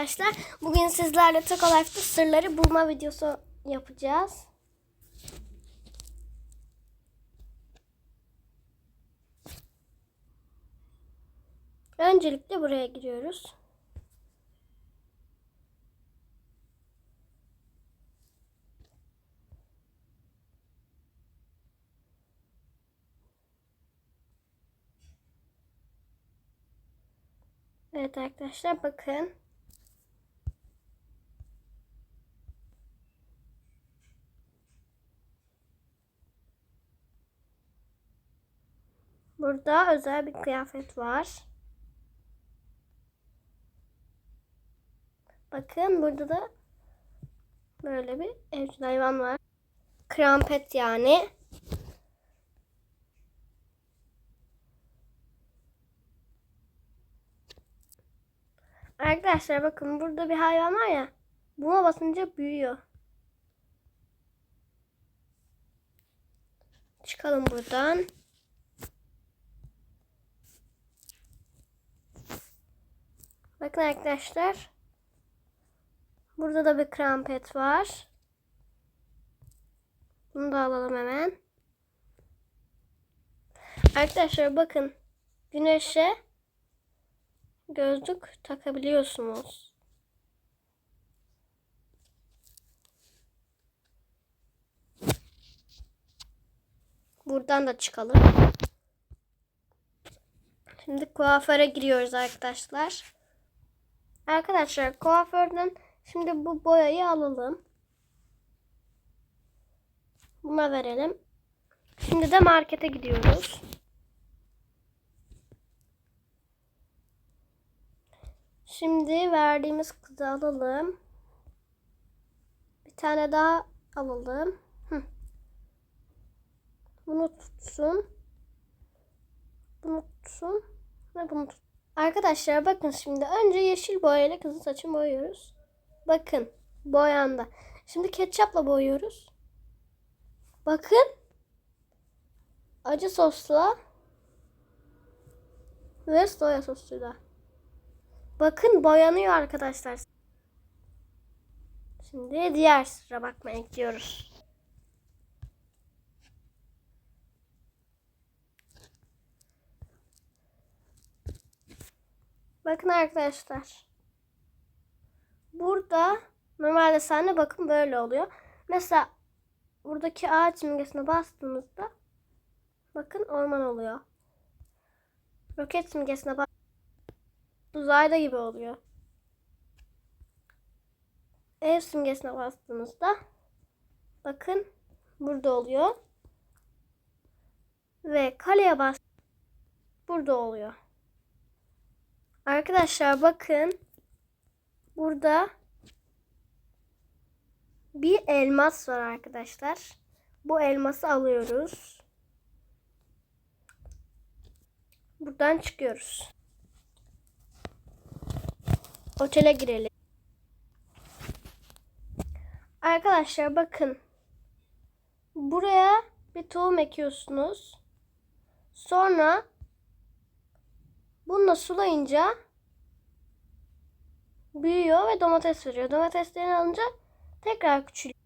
Arkadaşlar bugün sizlerle Taco Life'da sırları bulma videosu yapacağız. Öncelikle buraya giriyoruz. Evet arkadaşlar bakın. Burada özel bir kıyafet var. Bakın burada da böyle bir evcil hayvan var. Krampet yani. Arkadaşlar bakın burada bir hayvan var ya. Buna basınca büyüyor. Çıkalım buradan. Bakın arkadaşlar. Burada da bir krampet var. Bunu da alalım hemen. Arkadaşlar bakın. Güneşe gözlük takabiliyorsunuz. Buradan da çıkalım. Şimdi kuaföre giriyoruz arkadaşlar. Arkadaşlar kuaförden şimdi bu boyayı alalım. Buna verelim. Şimdi de markete gidiyoruz. Şimdi verdiğimiz kızı alalım. Bir tane daha alalım. Bunu tutsun. Bunu tutsun. Ve bunu tut. Arkadaşlar bakın şimdi önce yeşil boyayla kızın saçını boyuyoruz. Bakın boyanda. Şimdi ketçapla boyuyoruz. Bakın. Acı sosla ve soya sosuyla. Bakın boyanıyor arkadaşlar. Şimdi diğer sıra bakmaya gidiyoruz. Bakın arkadaşlar. Burada normalde sahne bakın böyle oluyor. Mesela buradaki ağaç simgesine bastığınızda bakın orman oluyor. Roket simgesine bas uzayda gibi oluyor. Ev simgesine bastığınızda bakın burada oluyor. Ve kaleye bas burada oluyor. Arkadaşlar bakın burada bir elmas var arkadaşlar. Bu elması alıyoruz. Buradan çıkıyoruz. Otele girelim. Arkadaşlar bakın. Buraya bir tohum ekiyorsunuz. Sonra bununla sulayınca büyüyor ve domates veriyor. Domateslerini alınca tekrar küçülüyor.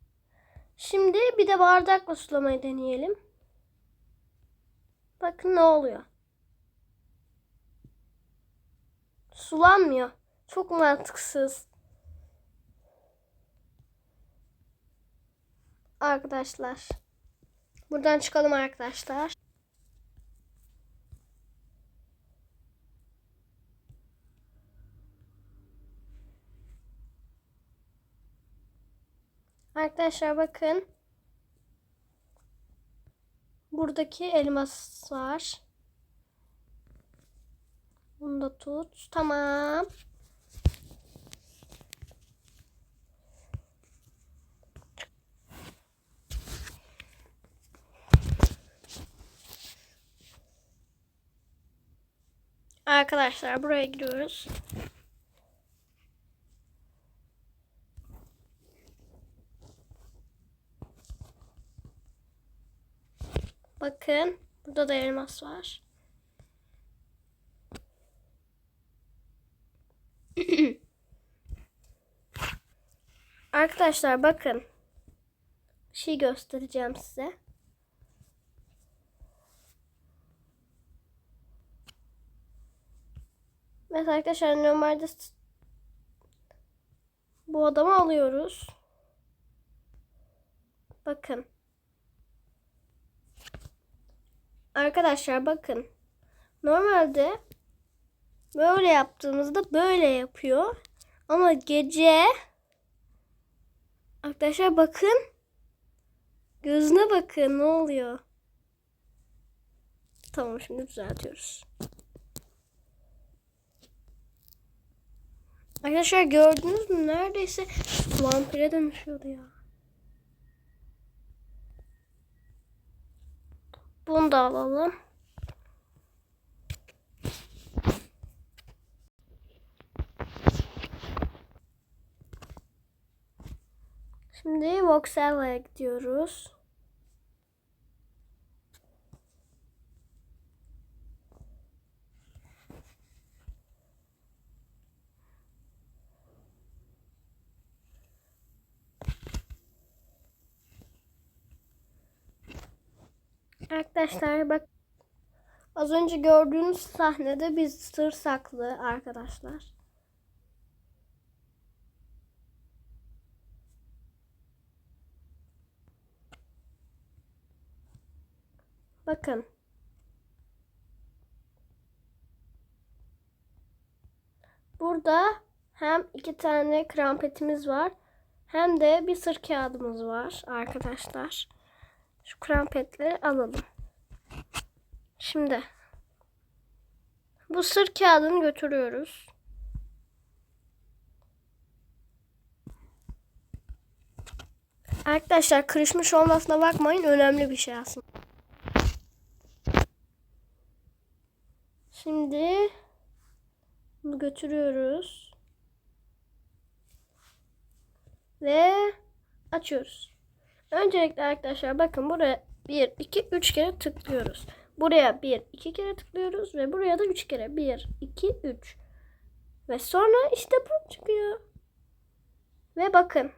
Şimdi bir de bardakla sulamayı deneyelim. Bakın ne oluyor. Sulanmıyor. Çok mantıksız. Arkadaşlar. Buradan çıkalım arkadaşlar. Arkadaşlar bakın. Buradaki elmas var. Bunu da tut. Tamam. Arkadaşlar buraya giriyoruz. Bakın burada da elmas var. Arkadaşlar bakın. Bir şey göstereceğim size. Mesela arkadaşlar normalde bu adamı alıyoruz. Bakın. Arkadaşlar bakın. Normalde böyle yaptığımızda böyle yapıyor. Ama gece arkadaşlar bakın. Gözüne bakın ne oluyor. Tamam şimdi düzeltiyoruz. Arkadaşlar gördünüz mü? Neredeyse vampire dönüşüyordu ya. Bunu da alalım. Şimdi Voxel'e gidiyoruz. Arkadaşlar bak az önce gördüğünüz sahnede bir sır saklı arkadaşlar. Bakın. Burada hem iki tane krampetimiz var hem de bir sır kağıdımız var arkadaşlar. Şu krampetleri alalım. Şimdi bu sır kağıdını götürüyoruz. Arkadaşlar kırışmış olmasına bakmayın. Önemli bir şey aslında. Şimdi bunu götürüyoruz. Ve açıyoruz. Öncelikle arkadaşlar bakın buraya 1, 2, 3 kere tıklıyoruz. Buraya 1, 2 kere tıklıyoruz ve buraya da 3 kere. 1, 2, 3. Ve sonra işte bu çıkıyor. Ve bakın.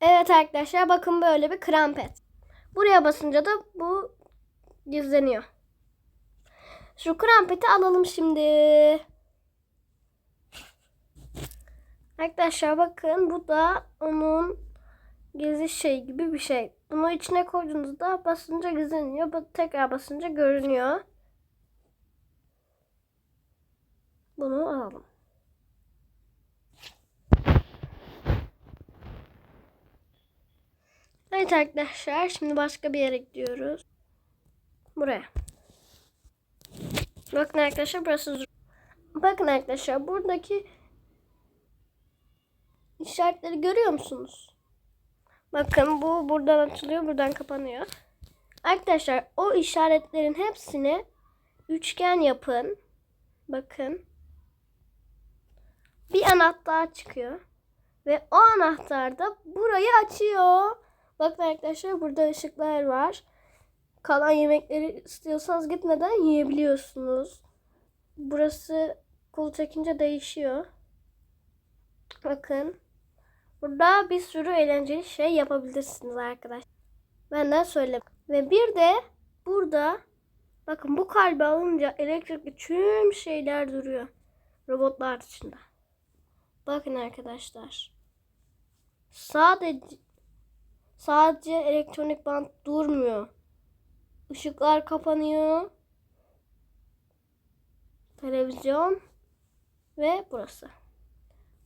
Evet arkadaşlar bakın böyle bir krampet. Buraya basınca da bu gizleniyor. Şu krampeti alalım şimdi. Arkadaşlar bakın bu da onun gezi şey gibi bir şey. Bunu içine koyduğunuzda basınca gizleniyor. Tekrar basınca görünüyor. Bunu alalım. Evet arkadaşlar şimdi başka bir yere gidiyoruz. Buraya. Bakın arkadaşlar burası Bakın arkadaşlar buradaki işaretleri görüyor musunuz? Bakın bu buradan açılıyor, buradan kapanıyor. Arkadaşlar o işaretlerin hepsini üçgen yapın. Bakın. Bir anahtar çıkıyor. Ve o anahtar da burayı açıyor. Bakın arkadaşlar burada ışıklar var. Kalan yemekleri istiyorsanız gitmeden yiyebiliyorsunuz. Burası kol çekince değişiyor. Bakın. Burada bir sürü eğlenceli şey yapabilirsiniz arkadaşlar. Benden söyle. Ve bir de burada bakın bu kalbi alınca elektrikli tüm şeyler duruyor. Robotlar dışında. Bakın arkadaşlar. Sadece sadece elektronik bant durmuyor. Işıklar kapanıyor. Televizyon ve burası.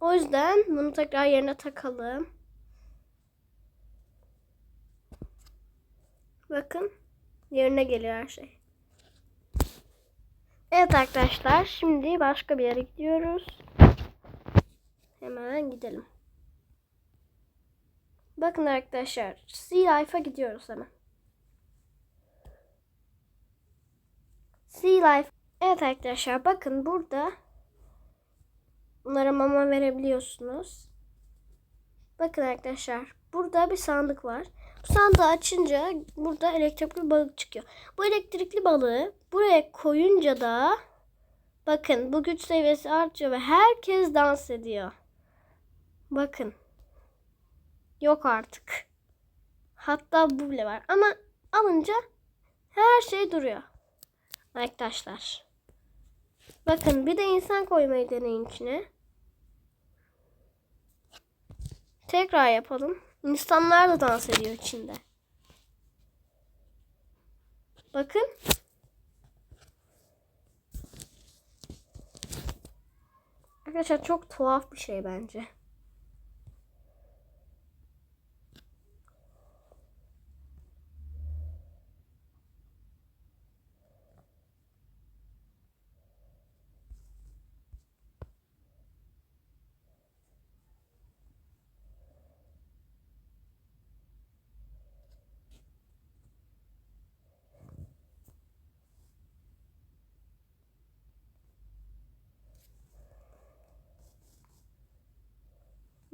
O yüzden bunu tekrar yerine takalım. Bakın yerine geliyor her şey. Evet arkadaşlar şimdi başka bir yere gidiyoruz. Hemen gidelim. Bakın arkadaşlar Sea Life'a gidiyoruz hemen. Sea Life. Evet arkadaşlar bakın burada bunlara mama verebiliyorsunuz. Bakın arkadaşlar burada bir sandık var. Bu sandığı açınca burada elektrikli balık çıkıyor. Bu elektrikli balığı buraya koyunca da bakın bu güç seviyesi artıyor ve herkes dans ediyor. Bakın. Yok artık. Hatta bu bile var. Ama alınca her şey duruyor. Arkadaşlar. Bakın bir de insan koymayı deneyin içine. Tekrar yapalım. İnsanlar da dans ediyor içinde. Bakın. Arkadaşlar çok tuhaf bir şey bence.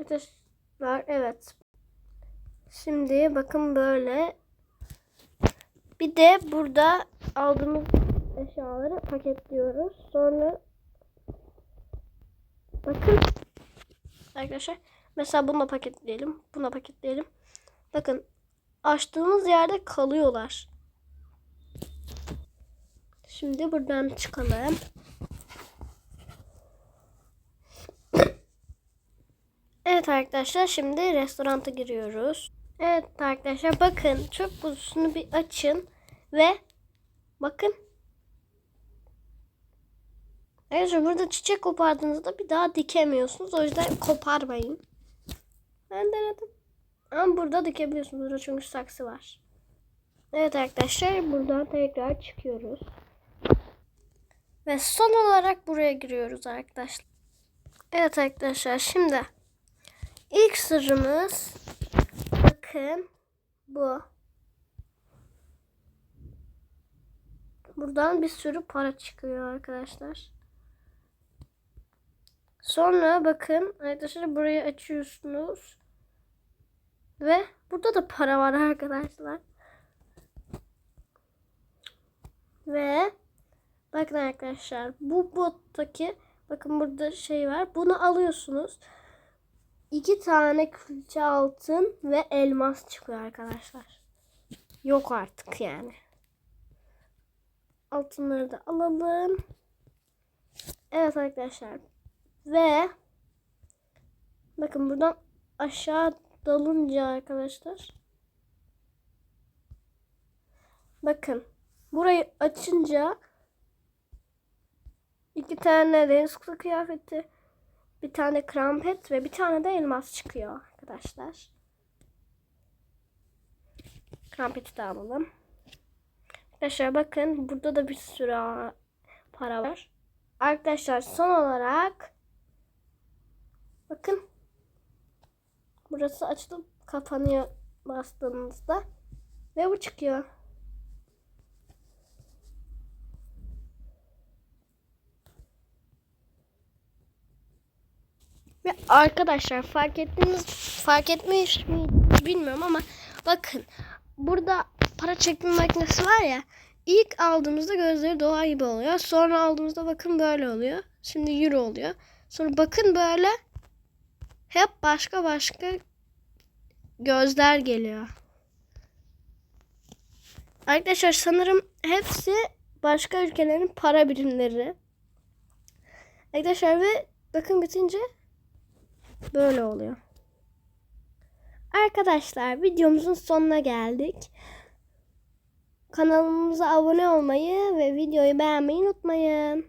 Arkadaşlar evet. Şimdi bakın böyle. Bir de burada aldığımız eşyaları paketliyoruz. Sonra bakın arkadaşlar mesela bunu da paketleyelim. Bunu da paketleyelim. Bakın açtığımız yerde kalıyorlar. Şimdi buradan çıkalım. Evet arkadaşlar şimdi restoranta giriyoruz. Evet arkadaşlar bakın çöp kutusunu bir açın ve bakın. Arkadaşlar burada çiçek kopardığınızda bir daha dikemiyorsunuz. O yüzden koparmayın. Ben denedim. Ama burada dikebiliyorsunuz. Burada çünkü saksı var. Evet arkadaşlar buradan tekrar çıkıyoruz. Ve son olarak buraya giriyoruz arkadaşlar. Evet arkadaşlar şimdi İlk sırrımız bakın bu. Buradan bir sürü para çıkıyor arkadaşlar. Sonra bakın arkadaşlar burayı açıyorsunuz. Ve burada da para var arkadaşlar. Ve bakın arkadaşlar bu bottaki bakın burada şey var. Bunu alıyorsunuz iki tane külçe altın ve elmas çıkıyor arkadaşlar. Yok artık yani. Altınları da alalım. Evet arkadaşlar. Ve bakın buradan aşağı dalınca arkadaşlar. Bakın. Burayı açınca iki tane deniz kıyafeti bir tane krampet ve bir tane de elmas çıkıyor arkadaşlar. Krampeti de alalım. Arkadaşlar bakın burada da bir sürü para var. Arkadaşlar son olarak bakın burası açılıp kapanıyor bastığınızda ve bu çıkıyor. Ve arkadaşlar fark ettiniz fark etmiş mi bilmiyorum ama bakın burada para çekme makinesi var ya ilk aldığımızda gözleri doğa gibi oluyor. Sonra aldığımızda bakın böyle oluyor. Şimdi euro oluyor. Sonra bakın böyle hep başka başka gözler geliyor. Arkadaşlar sanırım hepsi başka ülkelerin para birimleri. Arkadaşlar ve bakın bitince Böyle oluyor. Arkadaşlar videomuzun sonuna geldik. Kanalımıza abone olmayı ve videoyu beğenmeyi unutmayın.